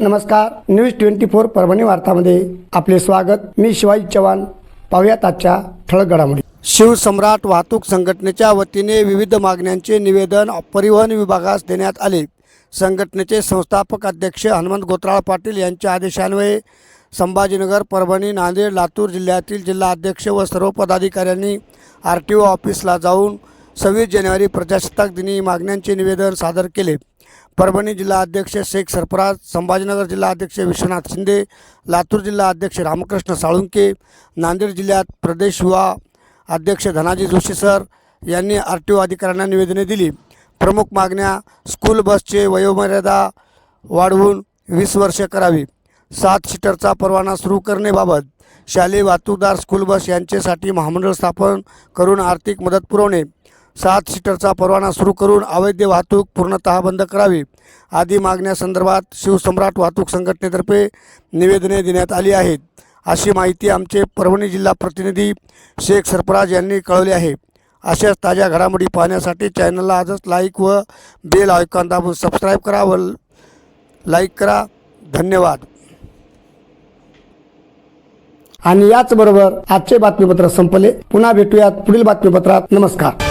नमस्कार news twenty four Parbhani वार्तामध्ये आपले स्वागत. मी शिवाजी चव्हाण. पाहुयात आजच्या ठळक घडामोडी शिवसम्राट वाहतूक संघटनेच्या वतीने विविध मागण्यांचे निवेदन परिवहन विभागास देण्यात आले. संघटनेचे संस्थापक अध्यक्ष हनुमंत गोत्राळ पाटील यांच्या आदेशान्वये संभाजीनगर परभणी नांदेड लातूर जिल्ह्यातील जिल्हा अध्यक्ष व सर्व पदाधिकाऱ्यांनी आर टी ओ ऑफिसला जाऊन सव्वीस जानेवारी प्रजासत्ताक दिनी मागण्यांचे निवेदन सादर केले. परभणी जिल्हा अध्यक्ष शेख सरफराज संभाजीनगर जिल्हा अध्यक्ष विश्वनाथ शिंदे लातूर जिल्हा अध्यक्ष रामकृष्ण साळुंके नांदेड जिल्ह्यात प्रदेश युवा अध्यक्ष धनाजी जोशी सर यांनी आर टी ओ अधिकाऱ्यांना निवेदने दिली. प्रमुख मागण्या स्कूल बसचे वयोमर्यादा वाढवून वीस वर्षे करावी. सात सीटरचा परवाना सुरू करण्याबाबत शालेय वाहतूकदार स्कूल बस यांच्यासाठी महामंडळ स्थापन करून आर्थिक मदत पुरवणे. सात सीटरचा परवाना सुरू करून अवैध वाहतूक पूर्णतः बंद करावी. आदी मागण्यासंदर्भात शिवसम्राट वाहतूक संघटनेतर्फे निवेदने देण्यात आली आहेत. अशी माहिती आमचे परभणी जिल्हा प्रतिनिधी शेख सरफराज यांनी कळवली आहे. अशाच ताज्या घडामोडी पाहण्यासाठी चॅनलला आजच लाईक व बेल आयकॉन दाबून सबस्क्राईब करा व लाईक करा. धन्यवाद. आणि याचबरोबर आजचे बातमीपत्र संपले. पुन्हा भेटूयात पुढील बातमीपत्रात. नमस्कार.